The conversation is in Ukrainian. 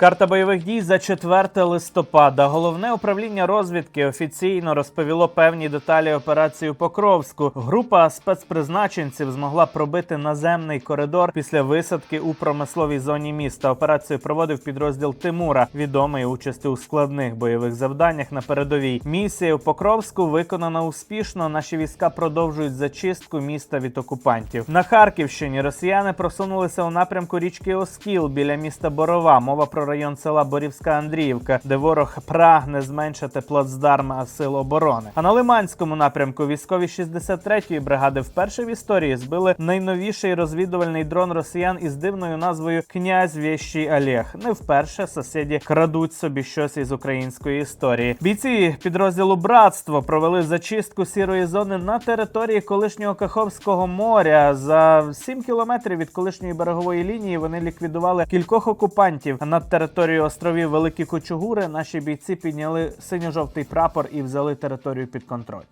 Карта бойових дій за 4 листопада. Головне управління розвідки офіційно розповіло певні деталі операції у Покровську. Група спецпризначенців змогла пробити наземний коридор після висадки у промисловій зоні міста. Операцію проводив підрозділ Тимура, відомий участю у складних бойових завданнях на передовій. Місія у Покровську виконана успішно. Наші війська продовжують зачистку міста від окупантів. На Харківщині росіяни просунулися у напрямку річки Оскіл біля міста Борова. Мова про район села Борівська Андріївка, де ворог прагне зменшити плацдарм сил оборони. А на Лиманському напрямку військові 63-ї бригади вперше в історії збили найновіший розвідувальний дрон росіян із дивною назвою Князь Вєщий Олег. Не вперше сусіді крадуть собі щось із української історії. Бійці підрозділу Братство провели зачистку сірої зони на території колишнього Каховського моря. За 7 кілометрів від колишньої берегової лінії вони ліквідували кількох окупантів. Над територією островів Великі Кочугури наші бійці підняли синьо-жовтий прапор і взяли територію під контроль.